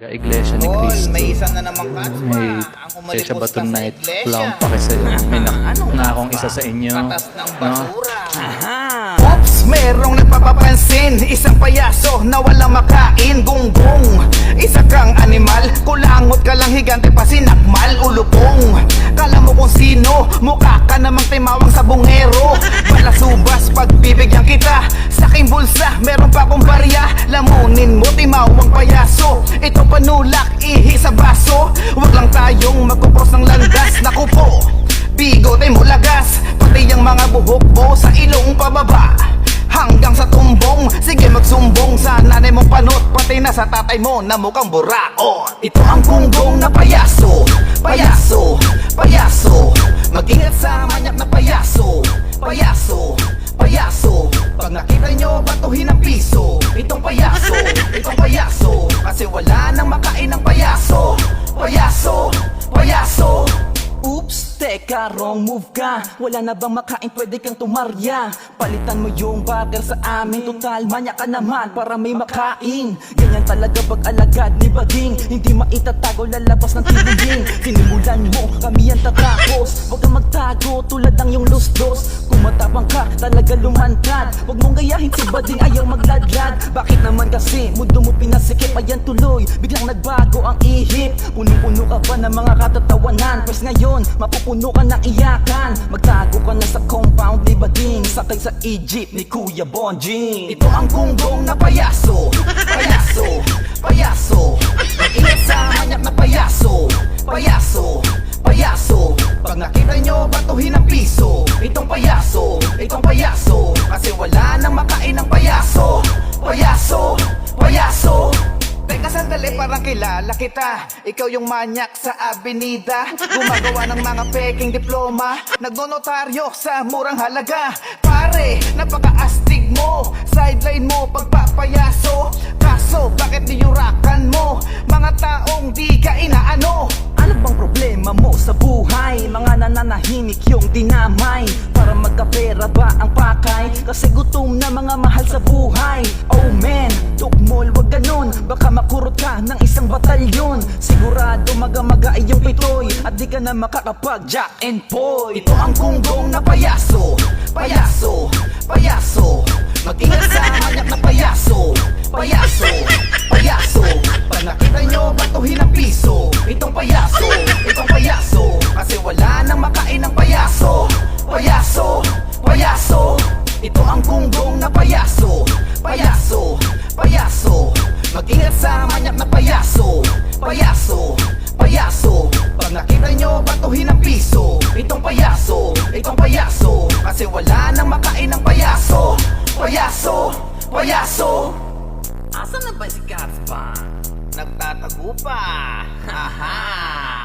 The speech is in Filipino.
Iglesia ni Cristo. may isa na naman katswa. May ka Baton sa Night. iglesia. Wala akong pake sa'yo. May na, Ano na akong isa sa inyo. Katas ng No? basura. Oops, merong nagpapapansin Isang payaso na walang makain Gunggong, isa kang animal Kulangot ka lang higante pa sinakmal Ulupong, kala mo kung Mukha ka namang timawang sa bungero. Balasubas, pagbibigyan kita. Sa aking bulsa, meron pa akong barya. Lamunin mo, timawang payaso. Ito panulak, ihi sa baso. Huwag lang tayong magkukros ng landas. Naku po, Bigote mo lagas. Pati ang mga buhok mo sa ilong pababa. Hanggang sa tumbong Sige magsumbong. Sa nanay mong panot Pati na sa tatay mo na mukhang buraot Ito ang gunggong na payaso. Payaso, payaso Mag-ingat sa manyak na payaso. Payaso, payaso. Pag nakita nyo, batuhin ang piso. Itong payaso, itong payaso. Kasi wala Teka, wrong move ka. Wala na bang makain, pwede kang tumarya. Palitan mo yung butter sa amin. Total, manya ka naman para may makain. Ganyan talaga pag alagad ni Bading Hindi maitatago, lalabas ng tibuling Sinimulan mo, kami ang tatakos. Huwag kang magtago, tulad ng yung lustos Kung matapang ka, talaga lumantad. Huwag mong gayahin si Bading, ayaw magladlad. Bakit naman kasi, mundo mo pinasikip Ayan tuloy, biglang nagbago ang ihip. Punong-puno ka ba ng mga katatawanan. Pwes ngayon, mapupuno ka ng iyakan. Magtago ka na sa compound ni Bading Sakay sa Egypt ni Kuya Bonjing Ito ang gunggong na payaso Payaso, payaso. Mag-ingat sa manyak na payaso Payaso, payaso. Pag nakita nyo, batuhin ang piso. Itong payaso, itong payaso sandali parang kilala kita. Ikaw yung manyak sa avenida. Gumagawa ng mga peking diploma. Nagnonotaryo sa murang halaga. Pare, napaka-astig mo. Sideline mo pagpapayaso. Kaso, bakit niyurakan mo? Mga taong di ka inaano. Ano problema mo sa buhay? Mga nananahimik yung dinamay. Para magkapera ba ang pakay? Kasi gutom na mga mahal sa buhay. Oh man, tukmol wag ganun. Baka makurot ka ng isang batalyon. Sigurado magamaga ay yung pitoy. At di ka na makakapag jack and boy Ito ang gunggong na payaso Payaso, payaso Mag-ingat sa manyak na payaso Payaso, payaso Pag nakita nyo, batuhin ang piso Itong payaso, itong payaso Kasi wala nang makain ng payaso Payaso, payaso Asan na ba si Gatsby? Nagtatago pa. Aha.